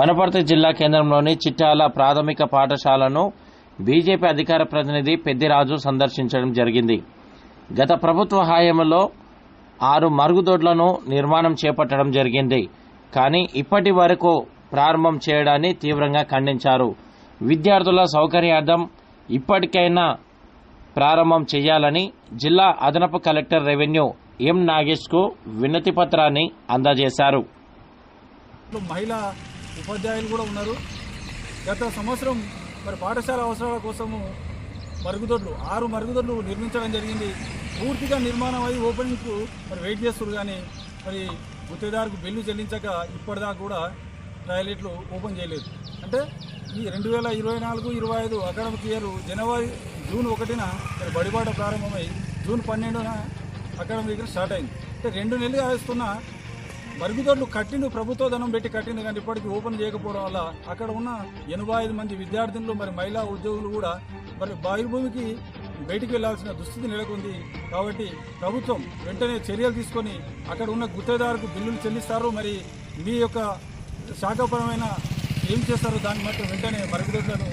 వనపర్తి జిల్లా కేంద్రంలోని చిట్టాల ప్రాథమిక పాఠశాలను బీజేపీ అధికార ప్రతినిధి పెద్దిరాజు సందర్శించడం జరిగింది. గత ప్రభుత్వ హయాంలో ఆరు మరుగుదొడ్లను నిర్మాణం చేపట్టడం జరిగింది. కానీ ఇప్పటి వరకు ప్రారంభం చేయడాన్ని తీవ్రంగా ఖండించారు. విద్యార్థుల సౌకర్యార్థం ఇప్పటికైనా ప్రారంభం చేయాలని జిల్లా అదనపు కలెక్టర్ రెవెన్యూ ఎం నాగేష్కు వినతి పత్రాన్ని అందజేశారు. మహిళా ఉపాధ్యాయులు కూడా ఉన్నారు. గత సంవత్సరం మరి పాఠశాల అవసరాల కోసము మరుగుదొడ్లు ఆరు మరుగుదొడ్లు నిర్మించడం జరిగింది. పూర్తిగా నిర్మాణం అయ్యి ఓపెనింగ్కు మరి వెయిట్ చేస్తారు కానీ మరి గుత్తేదారుకు బిల్లు చెల్లించక ఇప్పటిదాకా కూడా టాయిలెట్లు ఓపెన్ చేయలేదు. అంటే ఈ రెండు వేల ఇరవై నాలుగు ఇరవై ఐదు అకాడమిక్ ఇయర్ జనవరి జూన్ ఒకటిన మరి బడిబాట ప్రారంభమై జూన్ పన్నెండున అకాడమిక్ ఇయర్ స్టార్ట్ అయింది. అంటే రెండు నెలలు వేస్తున్న మరుగుదొడ్లు కట్టిండు ప్రభుత్వ ధనం పెట్టి కట్టిండు కానీ ఇప్పటికీ ఓపెన్ చేయకపోవడం వల్ల అక్కడ ఉన్న ఎనభై ఐదు మంది విద్యార్థులు మరి మహిళా ఉద్యోగులు కూడా మరి బహిర్భూమికి బయటికి వెళ్ళాల్సిన దుస్థితి నెలకొంది. కాబట్టి ప్రభుత్వం వెంటనే చర్యలు తీసుకొని అక్కడ ఉన్న గుత్తేదారుకు బిల్లులు చెల్లిస్తారు. మరి మీ యొక్క శాఖాపరమైన ఏం చేస్తారో దాన్ని మాత్రం వెంటనే మరుగుదొడ్లను